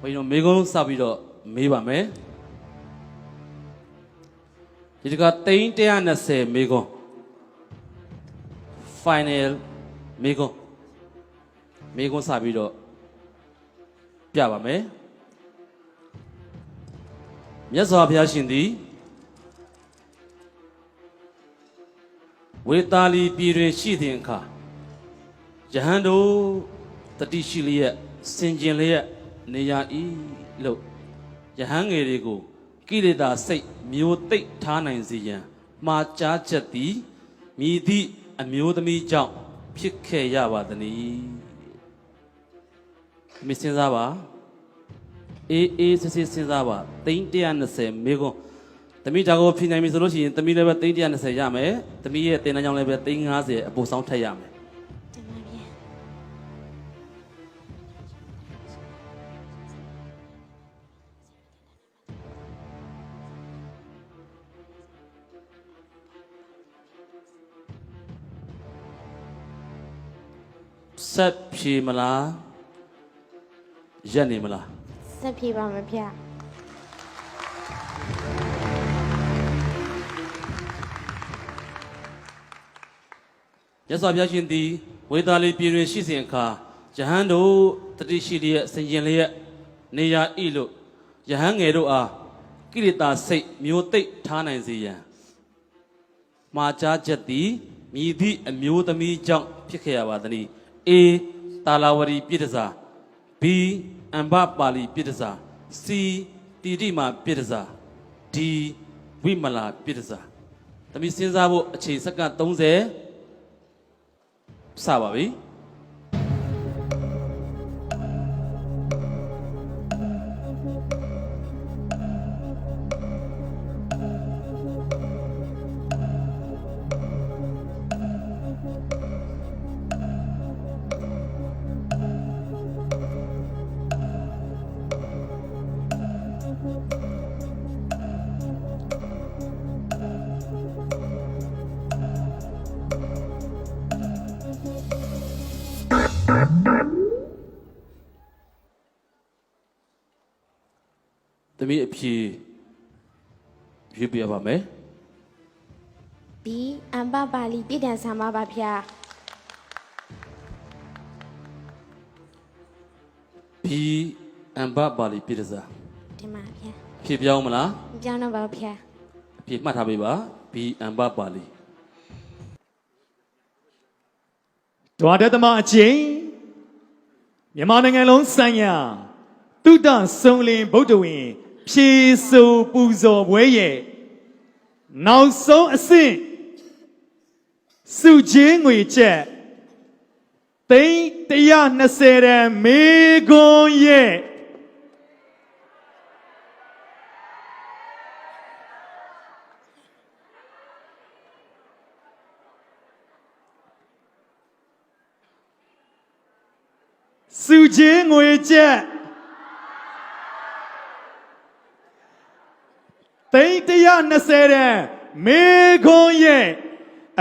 ဘုန်းကြီးတို့မေကုန်းစပြီးတော့မေးပါမယ်ဒီတကတိန်း120မေကုန်း final မေကုန်းမေကုန်းစပြီးတော့ပြပါမယ်မြတ်စွာဘုရားရှင်သည်ဝေတာလီပြည်တွင်ရှိသည့်အခါယဟန်တို့တတိရှိလျက်စင်ကျင်လျက် နေရ၏လို့ယဟန်ငယ်တွေကိုကိလေသာစိတ်မျိုးသိပ်ထားနိုင်စေရန်မှားကြားချက်သည်မြည်သည့်အမျိုးသမီးကြောင့်ဖြစ်ခဲ့ရပါသနည်းမစင်စားပါအေးအေးစစ်စစ်စဉ်းစားပါသိန်း120မေကွန်းသမီးဒါကိုဖြေနိုင်ပြီဆိုလို့ရှိရင်သမီးလည်းပဲသိန်း120ရမယ်သမီးရဲ့တင်တန်းကြောင့်လည်းပဲသိန်း90အပိုဆောင်ထက်ရမယ် ဆက်ဖြေမလားရက်နေမလားဆက်ပြေပါမယ်ဗျာရသော်ဘုရားရှင်သည်ဝေသာလီပြည်တွင်ရှိစဉ်အခါယဟန်တို့တတိရှိလျက်ဆင်ကျင်လျက်နေရာဤလို့ယဟန်ငယ်တို့အားကိရိတာစိတ်မျိုးသိပ်ထားနိုင်စေရန်မှာကြားချက်သည်မြည်သည့်အမျိုးသမီးကြောင့်ဖြစ်ခဲ့ရပါသည်။ A တာလာဝရီပြည်တစား B အမ္ဘပါဠိပြည်တစား C တိတိမာပြည်တစား D ဝိမလာပြည်တစားသမီးစဉ်းစားဖို့အချိန်စက္ကန့်30စပါပြီ သမီးအဖြေရွေးပြပါမယ်ဘီအမ်ဘပါလီပြည်တန်ဆာမပါဗျာ B အမ္ဘပါဠိပြည်တစား တင်ပါဗျာဖြေပြောင်းမလားပြောင်းတော့ပါဗျာအဖြေမှတ်ထားပေးပါ B အမ္ဘပါဠိဒွါဒသမအချင်းမြန်မာနိုင်ငံလုံးဆိုင်ရာတုဒ္ဒဆုံးလင်ဗုဒ္ဓဝင်ဖြေဆိုပူဇော်ပွဲရဲ့နောက်ဆုံးအဆင့်စုချင်းငွေချက်သိန်း120ရန်မေခွန်ရဲ့ စုချင်းငွေချက်သိန်း120ရန်မေခွန်ရဲ့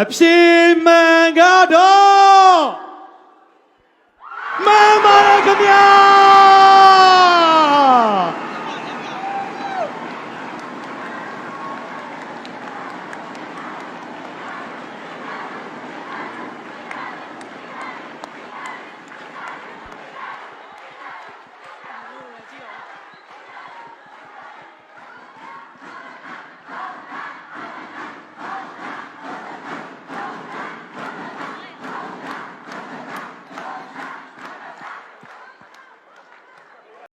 အဖြေမှန်ကတော့မှန်ပါရဲ့ခင်ဗျာ